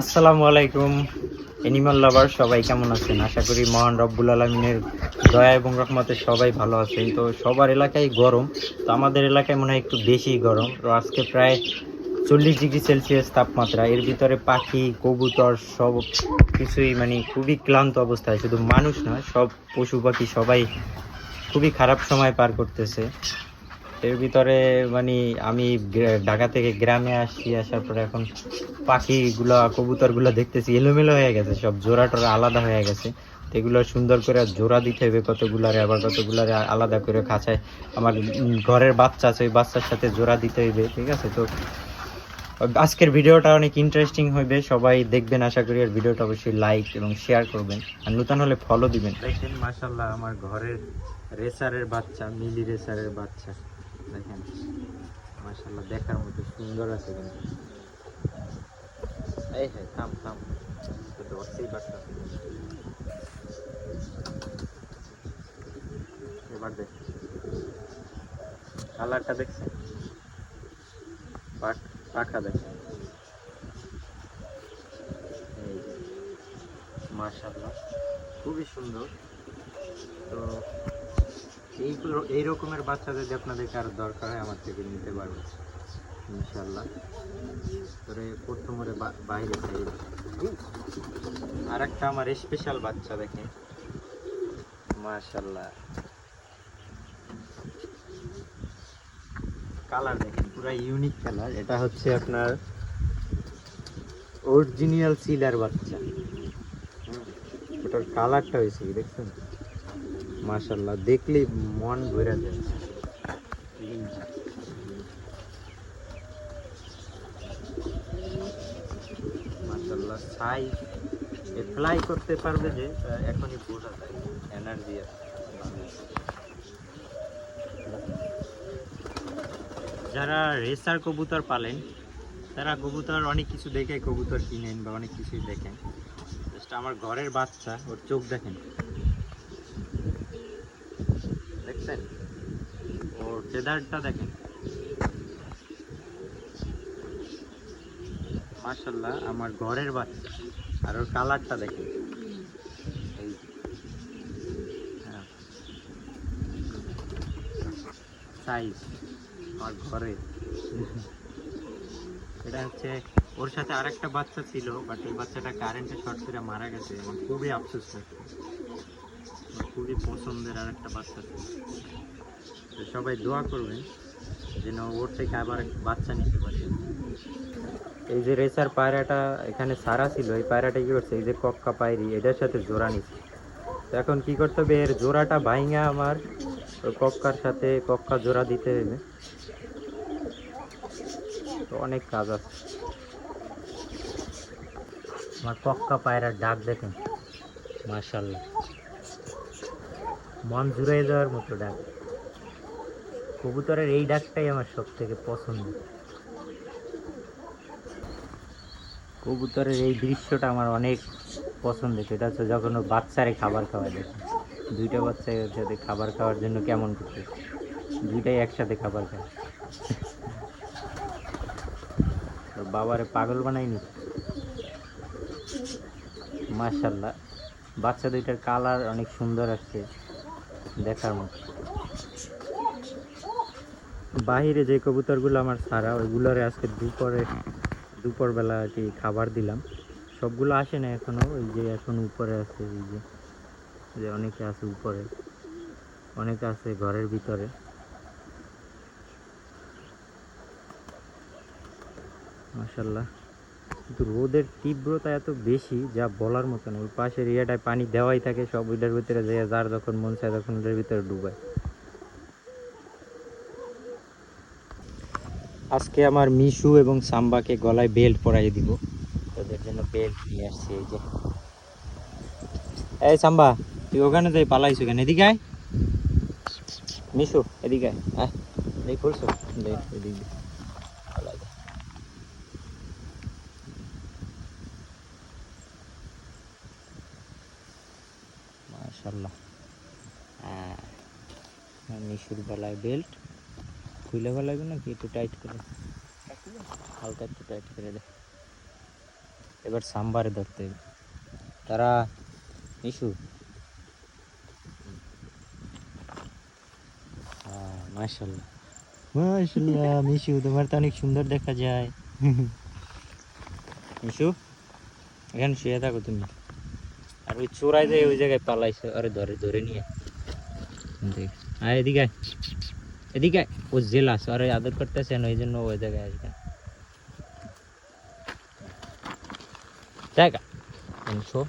আসসালামু আলাইকুম এনিমাল লাভার সবাই কেমন আছেন? আশা করি মহান রব্বুল আলমিনের দয়া এবং রহমতে সবাই ভালো আছেন। তো সবার এলাকায় গরম, তো আমাদের এলাকায় মনে হয় একটু বেশি গরম। তো আজকে প্রায় চল্লিশ ডিগ্রি সেলসিয়াস তাপমাত্রা। এর ভিতরে পাখি, কবুতর, সব কিছুই মানে খুবই ক্লান্ত অবস্থায়। শুধু মানুষ না, সব পশু পাখি সবাই খুবই খারাপ সময় পার করতেছে। এর ভিতরে মানে আমি ঢাকা থেকে গ্রামে আসছি, আসার পরে এখন পাখিগুলা, কবুতরগুলো দেখতেছি, এলোমেলো হয়ে গেছে, সব জোড়া টোরা আলাদা হয়ে গেছে। এগুলো সুন্দর করে জোড়া দিতে হবে, কতগুলারে আবার কতগুলারে আলাদা করে খাঁচায়। আমার ঘরের বাচ্চা আছে, ওই বাচ্চার সাথে জোড়া দিতে হইবে ঠিক আছে? তো আজকের ভিডিওটা অনেক ইন্টারেস্টিং হইবে, সবাই দেখবেন, আশা করি আর ভিডিওটা অবশ্যই লাইক এবং শেয়ার করবেন। আর নতুন হলে ফলো দিবেন। দেখেন মাশাল্লাহ আমার ঘরের রেসারের বাচ্চা মিলি রেসারের বাচ্চা। দেখেন মাশাল্লাহ দেখার মতো সুন্দর আছে কিন্তু। এই হ্যাঁ থাম থাম। দশই বাচ্চা এবার দেখ। কালারটা দেখছেন? পাখ- দেখেন এই মাশাল্লাহ খুবই সুন্দর। তো এইগুলো এই রকমের বাচ্চা যদি আপনাদের কারও দরকার হয়, আমার থেকে নিতে পারবেন। ইনশাল্লাহ তোরে প্রথমরে বাইরে ছেড়ে আর একটা আমার স্পেশাল বাচ্চা দেখেন। মাশাল্লাহ কালার দেখেন, পুরো ইউনিক কালার এটা হচ্ছে আপনার অরিজিনাল সিলার বাচ্চা। ওটার কালারটা হয়েছে দেখছেন? মাশাল্লাহ দেখলেই মন ভরে যায়। মাশাল্লাহ ফ্লাই করতে পারবে যে এখনই বোঝা যায় এনার্জি আছে। যারা রেসার কবুতর পালেন, তারা কবুতর অনেক কিছু দেখে, কবুতর কিনেন বা অনেক কিছুই দেখেন। জাস্ট আমার ঘরের বাচ্চা, ওর চোখ দেখেন। দেখছেন ওর ফেদারটা দেখেন। মাশাল্লাহ আমার ঘরের বাচ্চা। আর ওর কালারটা দেখেন। এই হ্যাঁ। সাইজ আমার ঘরে। এটা হচ্ছে, ওর সাথে আরেকটা বাচ্চা ছিল বাট এই বাচ্চাটা কারেন্টে শর্ট করে মারা গেছে আমার খুবই আফসোস লাগছে খুবই পছন্দের আর একটা বাচ্চা তো সবাই দোয়া করবেন যেন ওর থেকে আবার বাচ্চা নিতে পারে। এই যে রেসার পায়রাটা এখানে সারা ছিল, এই পায়রাটা কি করছে? এই যে কক্কা পায়রি, এটার সাথে জোড়া নিচ্ছে তো এখন কি করতে হবে? এর জোড়াটা ভাইঙা আমার ওই কক্কার সাথে কক্কা জোড়া দিতে হবে। তো অনেক কাজ আছে। আমার কক্কা পায়রার ডাক দেখেন। মার্শাল্লাহ মন জুড়ে যাওয়ার মতো ডাক। কবুতরের এই ডাকটাই আমার সব থেকে পছন্দ। কবুতরের এই দৃশ্যটা আমার অনেক পছন্দের। সেটা হচ্ছে যখন ও বাচ্চারে খাবার খাওয়া দেখে। দুইটা বাচ্চা একসাথে খাবার খাওয়ার জন্য কেমন করতে দুইটাই একসাথে খাবার খায়। বাবারে পাগল বানাইনি মাশাল্লাহ। বাচ্চা দুইটার কালার অনেক সুন্দর আসছে। দেখার মতো। বাহিরে যে কবুতরগুলো আমার ছাড়া, ওইগুলোরে আজকে দুপুরে দুপুর বেলা আর কি খাবার দিলাম। সবগুলো আসে না এখনও, ওই যে এখন উপরে আছে, এই যে যে অনেকে আছে উপরে, অনেকে আছে ঘরের ভিতরে। মাশাল্লাহ কিন্তু রোদের তীব্রতা এত বেশি যা বলার মতো না ওই পাশের এরিয়াটায় পানি দেওয়াই থাকে, সব ওইটার ভিতরে যে যার যখন মন চায় তখন ওটার ভিতরে ডুবায়। আজকে আমার মিশু এবং সাম্বাকে গলায় বেল্ট পরাই দিব। ওদের জন্য বেল্ট নিয়ে আসছি এই যে। এই সাম্বা, তুই ওখানে যাই পালাইছো কেন? এদিকে আয়। মিশু, এদিকে আয়। এই করছ এদিকে। মাশাল্লাহ হ্যাঁ মিশুর গলায় বেল্ট খুলে গলায় নাকি একটু টাইট করে? হালকা একটু টাইট করে দে। এবার সাম্বারে ধরতে হবে। তারা ইস্যু মাশাল্লাহ মাশাল্লাহ মিশু তোমার তো অনেক সুন্দর দেখা যায়। মিশু এখানে শুয়ে থাকো তুমি। আর ওই চোরাই যায় ওই জায়গায় পালাইছে আরে ধরে ধরে নিয়ে। দেখ। আর এদিকে আয়। এদিকে আয়। ও জেলাস আরে আদর করতেছে না এই জন্য ওই জায়গায় আসবে। জায়গা শো।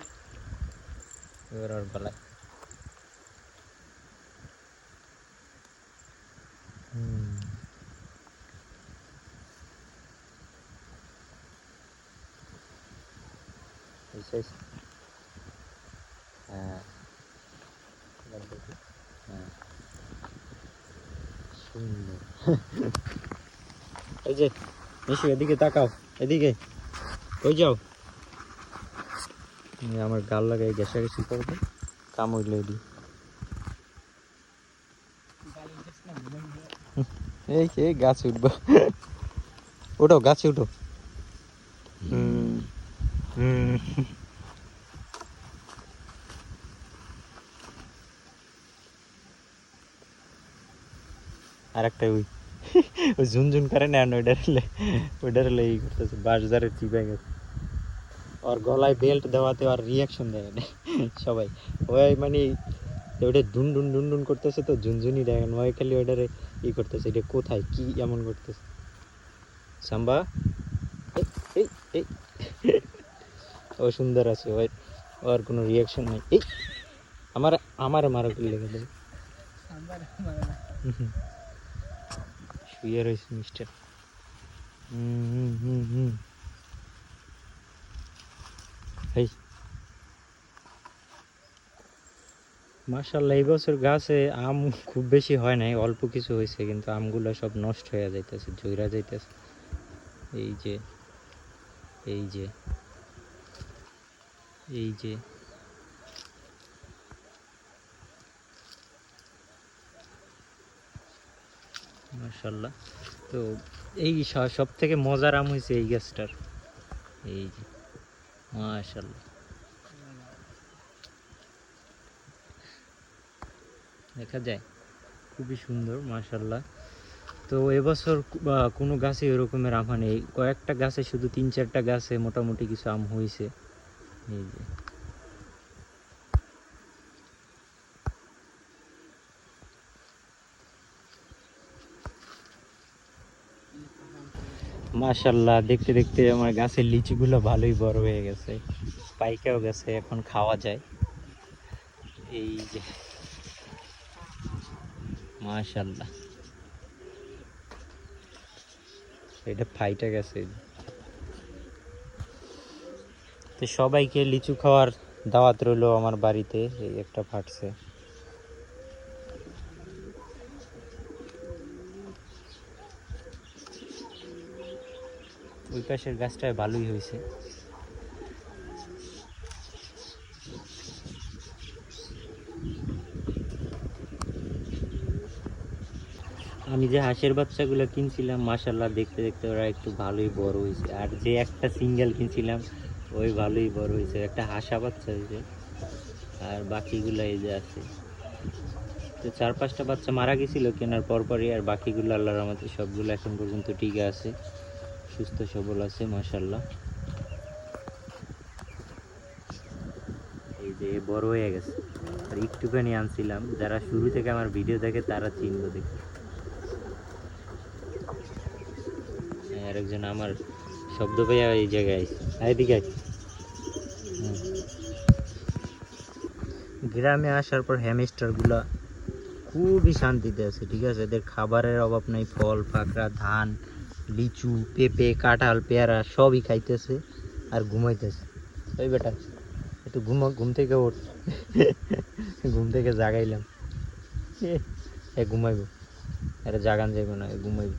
এবার আর পালায় হুম। বিশেষ হ্যাঁ এবার দেখি। হ্যাঁ সুন্দর এই যে মিশু এদিকে তাকাও, এদিকে। কই যাও? আমার গাল লাগাই ঘেঁষাঘেঁষি করবে? কামড় লেডি এই এই গাছে উঠবো। উঠো, গাছে উঠো। আর একটা ওই ওই ঝুনঝুন করে না ওইটার হলে ওইটার হলে ই করতেছে বাস ধরে চিপে গেছে। ওর গলায় বেল্ট দেওয়াতে আর রিয়াকশন দেয় না সবাই। ওই মানে ওটা ডুন ডুন ডুন ডুন করতেছে তো ঝুনঝুনি দেখেন ওই খালি ওইটারে ই করতেছে এটা কোথায় কি এমন করতেছে। সাম্বা? এই, এই ও সুন্দর আছে ওই ওর কোনো রিয়াকশন নেই। এই আমার আমার মারা লেগে দেবে। শুয়ে রয়েছে মিস্টার। হুম হুম হুম এই। মার্শাল্লাহ এই বছর গাছে আম খুব বেশি হয় নাই, অল্প কিছু হয়েছে, কিন্তু আমগুলো সব নষ্ট হয়ে যাইতেছে, ঝইরা যাইতেছে। এই যে এই যে এই যে। মার্শাল্লাহ তো এই সব থেকে মজার আম হয়েছে এই গাছটার। এই যে মাশাল্লাহ দেখা যায়, খুবই সুন্দর মাশাল্লাহ তো এবছর কোনো গাছে এরকমের আম নেই। কয়েকটা গাছে শুধু তিন চারটা গাছে মোটামুটি কিছু আম হয়েছে এই যে। মাশাল্লাহ দেখতে দেখতে আমার গাছের লিচিগুলো ভালোই বড় হয়ে গেছে। পাইকাও গেছে, এখন খাওয়া যায়। এই যে মাশাল্লাহ এটা ফাইটে গেছে। তো সবাইকে লিচু খাওয়ার দাওয়াত রইল আমার বাড়িতে, এই একটা ফাটছে ওই পাশের গাছটায় ভালোই হয়েছে। আমি যে হাঁসের বাচ্চাগুলো কিনছিলাম মাশাল্লাহ দেখতে দেখতে ওরা একটু ভালোই বড় হয়েছে। আর যে একটা সিঙ্গেল কিনছিলাম, ওই ভালোই বড় হয়েছে। একটা হাঁসা বাচ্চা হয়েছে, আর বাকিগুলো এই যে আছে। তো চার পাঁচটা বাচ্চা মারা গেছিল, কেনার পরপরই আর বাকিগুলো আল্লাহর আমাদের সবগুলো এখন পর্যন্ত টিকে আছে। সুস্থ, সবল আছে মাশাল্লাহ এই যে বড় হয়ে গেছে। আর একটুখানি আনছিলাম। যারা শুরু থেকে আমার ভিডিও দেখে, তারা চিনব দেখে আরেকজন আমার শব্দ পেয়ে এই জায়গায় এদিকে। গ্রামে আসার পর হ্যামস্টারগুলা খুবই শান্তিতে আছে, ঠিক আছে? এদের খাবারের অভাব নাই, ফল পাকড়া ধান লিচু পেঁপে কাঁঠাল পেয়ারা সবই খাইতেছে আর ঘুমাইতেছে। ওই বেটা একটু ঘুমা ঘুম থেকে ওঠ ঘুম থেকে জাগাইলাম। এ, ঘুমাইব। এটা জাগান যাইব না ঘুমাইব।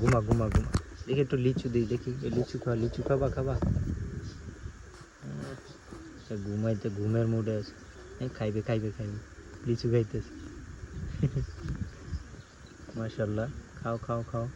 ঘুমা ঘুমা ঘুমা। দেখি একটু লিচু দিই দেখি। লিচু খাওয়া লিচু খাবা খাবা। ঘুমাইতে ঘুমের মুডে আছে। খাইবে খাইবে খাইবে। লিচু খাইতেছে। মাশাল্লাহ খাও খাও খাও।